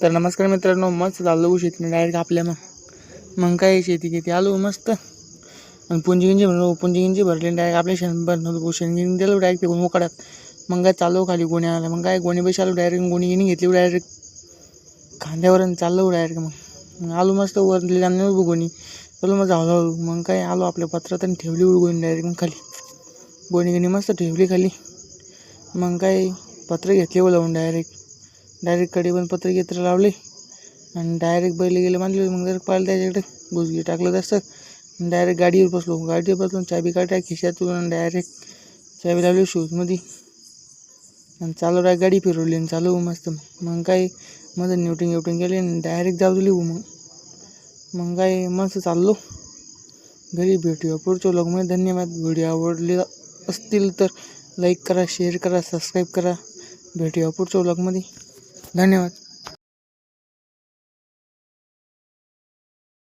तर नमस्कार मित्रांनो मस्त चाललो शेतीने डायरेक्ट आपल्या मग. मग काय शेती घेती आलो मस्त. मग पुंजी गिंजी म्हणलो पुंजी गिंजी भरली डायरेक्ट आपल्या शेण भरलं शेण गिंजी दिलं डायरेक्ट फेकून मोकळ्यात मग काय चाललो खाली गोणी आला. मग काय गोणी पैसे आलो डायरेक्ट गोणी गिणी घेतली डायरेक्ट खांद्यावर चाललो डायरेक्ट मग. मग आलो मस्त वरली आणि गोणी. चलो मग हळूहळू मग काय आलो आपल्या पत्रात आणि ठेवली गोणी डायरेक्ट मग खाली. गोणी गिणी मस्त ठेवली खाली. मग काय पत्र घेतले बोलावून डायरेक्ट डायरेक्टकडे पण पत्र घेत्र लावले. आणि डायरेक्ट बैल गेले मानले मग जर पाहिलं त्याच्याकडे. भुजगी टाकलं तसं डायरेक्ट गाडीवर बसलो. गाडीवर बसलो चाबी काढल्या खिशातून आणि डायरेक्ट चाबी लावली शूजमध्ये. आणि चालू राय गाडी फिरवली आणि चालू मस्त. मग काय मग न्यूटिंग न्यूटिंग केली आणि डायरेक्ट जाऊ दिली मग मग काय मस्त चाललो. घरी भेटूया. पुढच्या व्लॉगमध्ये धन्यवाद. व्हिडिओ आवडले असतील तर लाईक करा शेअर करा सबस्क्राईब करा. भेटूया पुढच्या व्लॉगमध्ये धन्यवाद.